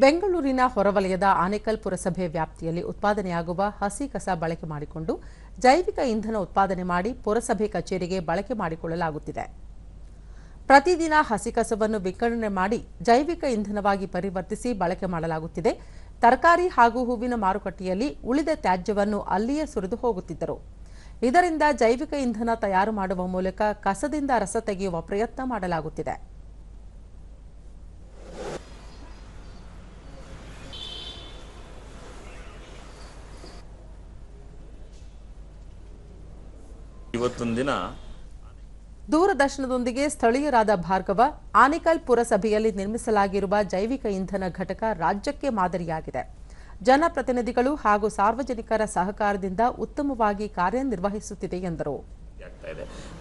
ಬೆಂಗಳೂರಿನ ಹೊರವಲಯದ ಆನೇಕಲ್ ಪುರಸಭೆ ವ್ಯಾಪ್ತಿಯಲ್ಲಿ ಉತ್ಪಾದನೆಯಾಗುವ ಹಸಿ ಕಸ ಬಳಕೆ ಮಾಡಿಕೊಂಡು ಜೈವಿಕ ಇಂಧನ ಉತ್ಪಾದನೆ ಮಾಡಿ ಪುರಸಭೆ ಕಚೇರಿಗೆ ಬಳಕೆ ಮಾಡಿಕೊಳ್ಳಲಾಗುತ್ತಿದೆ. ಪ್ರತಿದಿನ ಹಸಿ ಕಸವನ್ನು ವಿಂಗಡಣೆ ಮಾಡಿ ಜೈವಿಕ ಇಂಧನವಾಗಿ ಪರಿವರ್ತಿಸಿ ಬಳಕೆ ಮಾಡಲಾಗುತ್ತಿದೆ. ತರಕಾರಿ ಹಾಗೂ ಹೂವಿನ ಮಾರುಕಟ್ಟೆಯಲ್ಲಿ ಉಳಿದ ತ್ಯಾಜ್ಯವನ್ನು ಅಲ್ಲಿಯೇ ಸುರಿದು ಹೋಗುತ್ತಿದ್ದರು. ಇದರಿಂದ ಜೈವಿಕ ಇಂಧನ ತಯಾರು ಮಾಡುವ ಮೂಲಕ ಕಸದಿಂದ ರಸ ತೆಗೆಯುವ ಪ್ರಯತ್ನ ಮಾಡಲಾಗುತ್ತಿದೆ. ಇವತ್ತೊಂದು ದಿನ ದೂರದರ್ಶನದೊಂದಿಗೆ ಸ್ಥಳೀಯರಾದ ಭಾರ್ಗವ ಆನೇಕಲ್ ಪುರಸಭೆಯಲ್ಲಿ ನಿರ್ಮಿಸಲಾಗಿರುವ ಜೈವಿಕ ಇಂಧನ ಘಟಕ ರಾಜ್ಯಕ್ಕೆ ಮಾದರಿಯಾಗಿದೆ. ಜನಪ್ರತಿನಿಧಿಗಳು ಹಾಗೂ ಸಾರ್ವಜನಿಕರ ಸಹಕಾರದಿಂದ ಉತ್ತಮವಾಗಿ ಕಾರ್ಯನಿರ್ವಹಿಸುತ್ತಿದೆ ಎಂದರು.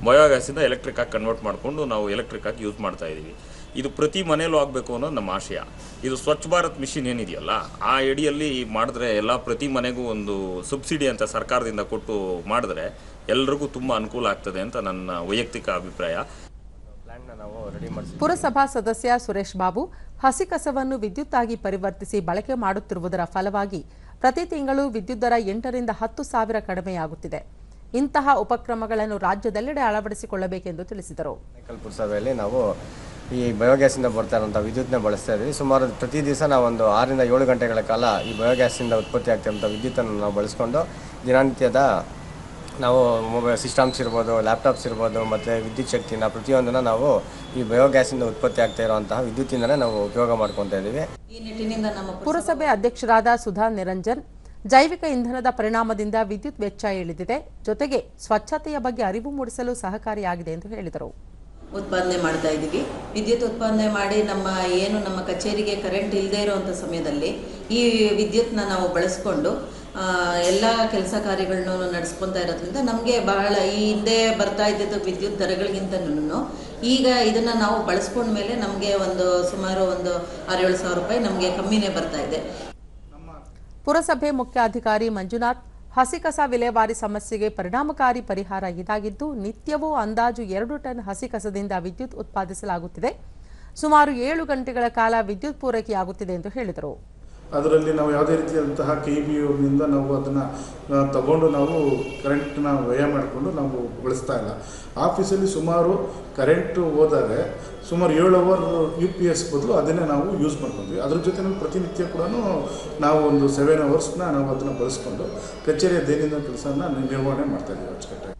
ಬಯೋಗ್ಯಾಸಿಂದ ಎಲೆಕ್ಟ್ರಿಕ್ ಆಗಿ ಕನ್ವರ್ಟ್ ಮಾಡಿಕೊಂಡು ನಾವು ಎಲೆಕ್ಟ್ರಿಕ್ ಆಗಿ ಯೂಸ್ ಮಾಡ್ತಾ ಇದ್ದೀವಿ ಇದು ಪ್ರತಿ ಮನೆಯಲ್ಲೂ ಆಗಬೇಕು ಅನ್ನೋದು ನಮ್ಮ ಆಶಯ. ಇದು ಸ್ವಚ್ಛ ಭಾರತ್ ಮಿಷನ್ ಏನಿದೆಯಲ್ಲ ಆ ಅಡಿಯಲ್ಲಿ ಮಾಡಿದ್ರೆ ಎಲ್ಲ ಪ್ರತಿ ಮನೆಗೂ ಒಂದು ಸಬ್ಸಿಡಿ ಅಂತ ಸರ್ಕಾರದಿಂದ ಕೊಟ್ಟು ಮಾಡಿದ್ರೆ ಎಲ್ರಿಗೂ ತುಂಬ ಅನುಕೂಲ ಆಗ್ತದೆ ಅಂತ ನನ್ನ ವೈಯಕ್ತಿಕ ಅಭಿಪ್ರಾಯ. ಪ್ಲ್ಯಾನ್ನ ನಾವು ರೆಡಿ ಮಾಡಿಸಿ ಪುರಸಭಾ ಸದಸ್ಯ ಸುರೇಶ್ ಬಾಬು ಹಸಿ ಕಸವನ್ನು ವಿದ್ಯುತ್ ಆಗಿ ಪರಿವರ್ತಿಸಿ ಬಳಕೆ ಮಾಡುತ್ತಿರುವುದರ ಫಲವಾಗಿ ಪ್ರತಿ ತಿಂಗಳು ವಿದ್ಯುತ್ ದರ ಎಂಟರಿಂದ ಹತ್ತು ಸಾವಿರ ಕಡಿಮೆಯಾಗುತ್ತಿದೆ. ಇಂತಹ ಉಪಕ್ರಮಗಳನ್ನು ರಾಜ್ಯದೆಲ್ಲೆಡೆ ಅಳವಡಿಸಿಕೊಳ್ಳಬೇಕೆಂದು ತಿಳಿಸಿದರು. ಪುರಸಭೆಯಲ್ಲಿ ನಾವು ಈ ಬಯೋಗ್ಯಾಸಿಂದ ಬರ್ತಾ ವಿದ್ಯುತ್ ವಿದ್ಯುತ್ನ ಬಳಸ್ತಾ ಇದ್ದೀವಿ. ಸುಮಾರು ಪ್ರತಿ ದಿವಸ ಒಂದು ಆರರಿಂದ ಏಳು ಗಂಟೆಗಳ ಕಾಲ ಈ ಬಯೋಗ್ಯಾಸಿಂದ ಉತ್ಪತ್ತಿ ಆಗ್ತಿರೋಂಥ ವಿದ್ಯುತ್ತನ್ನು ನಾವು ಬಳಸ್ಕೊಂಡು ದಿನನಿತ್ಯದ ನಾವು ಮೊಬೈಲ್ ಸಿಸ್ಟಮ್ಸ್ ಇರ್ಬೋದು ಲ್ಯಾಪ್ಟಾಪ್ಸ್ ಇರ್ಬೋದು ಮತ್ತು ವಿದ್ಯುತ್ ಶಕ್ತಿನ ಪ್ರತಿಯೊಂದನ್ನು ನಾವು ಈ ಬಯೋಗ್ಯಾಸಿಂದ ಉತ್ಪತ್ತಿ ಆಗ್ತಾ ಇರುವಂತಹ ವಿದ್ಯುತ್ತಿಂದಲೇ ನಾವು ಉಪಯೋಗ ಮಾಡ್ಕೊತಾ ಇದ್ದೀವಿ. ಈ ನಿಟ್ಟಿನಿಂದ ನಮ್ಮ ಪುರಸಭೆ ಅಧ್ಯಕ್ಷರಾದ ಸುಧಾ ನಿರಂಜನ್ ಜೈವಿಕ ಇಂಧನದ ಪರಿಣಾಮದಿಂದ ವಿದ್ಯುತ್ ವೆಚ್ಚ ಇಳಿದಿದೆ. ಜೊತೆಗೆ ಸ್ವಚ್ಛತೆಯ ಬಗ್ಗೆ ಅರಿವು ಮೂಡಿಸಲು ಸಹಕಾರಿಯಾಗಿದೆ ಎಂದು ಹೇಳಿದರು. ಉತ್ಪಾದನೆ ಮಾಡ್ತಾ ಇದ್ದೀವಿ. ವಿದ್ಯುತ್ ಉತ್ಪಾದನೆ ಮಾಡಿ ನಮ್ಮ ಏನು ನಮ್ಮ ಕಚೇರಿಗೆ ಕರೆಂಟ್ ಇಲ್ಲದೆ ಇರುವಂಥ ಸಮಯದಲ್ಲಿ ಈ ವಿದ್ಯುತ್ನ ನಾವು ಬಳಸ್ಕೊಂಡು ಎಲ್ಲ ಕೆಲಸ ಕಾರ್ಯಗಳನ್ನು ನಡೆಸ್ಕೊತಾ ಇರೋದ್ರಿಂದ ನಮಗೆ ಬಹಳ ಈ ಹಿಂದೆ ಬರ್ತಾ ಇದ್ದಿದ್ದು ವಿದ್ಯುತ್ ದರಗಳಿಗಿಂತನೂ ಈಗ ಇದನ್ನು ನಾವು ಬಳಸ್ಕೊಂಡ್ಮೇಲೆ ನಮಗೆ ಒಂದು ಸುಮಾರು ಒಂದು ಆರೇಳು ಸಾವಿರ ರೂಪಾಯಿ ನಮಗೆ ಕಮ್ಮಿನೇ ಬರ್ತಾ ಇದೆ. ಪುರಸಭೆ ಮುಖ್ಯಾಧಿಕಾರಿ ಮಂಜುನಾಥ್ ಹಸಿ ಕಸ ವಿಲೇವಾರಿ ಸಮಸ್ಯೆಗೆ ಪರಿಣಾಮಕಾರಿ ಪರಿಹಾರ ಇದಾಗಿದ್ದು, ನಿತ್ಯವೂ ಅಂದಾಜು ಎರಡು ಟನ್ ಹಸಿ ಕಸದಿಂದ ವಿದ್ಯುತ್ ಉತ್ಪಾದಿಸಲಾಗುತ್ತಿದೆ. ಸುಮಾರು ಏಳು ಗಂಟೆಗಳ ಕಾಲ ವಿದ್ಯುತ್ ಪೂರೈಕೆಯಾಗುತ್ತಿದೆ ಎಂದು ಹೇಳಿದರು. ಅದರಲ್ಲಿ ನಾವು ಯಾವುದೇ ರೀತಿಯಾದಂತಹ ಕೆ ಬಿ ಯುನಿಂದ ನಾವು ಅದನ್ನು ತಗೊಂಡು ನಾವು ಕರೆಂಟ್ನ ವ್ಯಯ ಮಾಡಿಕೊಂಡು ನಾವು ಬಳಸ್ತಾ ಇಲ್ಲ. ಆಫೀಸಲ್ಲಿ ಸುಮಾರು ಕರೆಂಟ್ ಹೋದಾಗ ಸುಮಾರು ಏಳು ಅವರ್ ಯು ಪಿ ಎಸ್ ಬದಲು ಅದನ್ನೇ ನಾವು ಯೂಸ್ ಮಾಡ್ಕೊಂಡ್ವಿ. ಅದ್ರ ಜೊತೆ ಪ್ರತಿನಿತ್ಯ ಕೂಡ ನಾವು ಒಂದು ಸೆವೆನ್ ಅವರ್ಸ್ನ ನಾವು ಅದನ್ನು ಬಳಸ್ಕೊಂಡು ಕಚೇರಿಯ ದೈನಂದಿನ ಕೆಲಸನ ನಿರ್ವಹಣೆ ಮಾಡ್ತಾ ಇದ್ದೀವಿ ಅಚ್ಚುಕಟ್ಟಾಗಿ.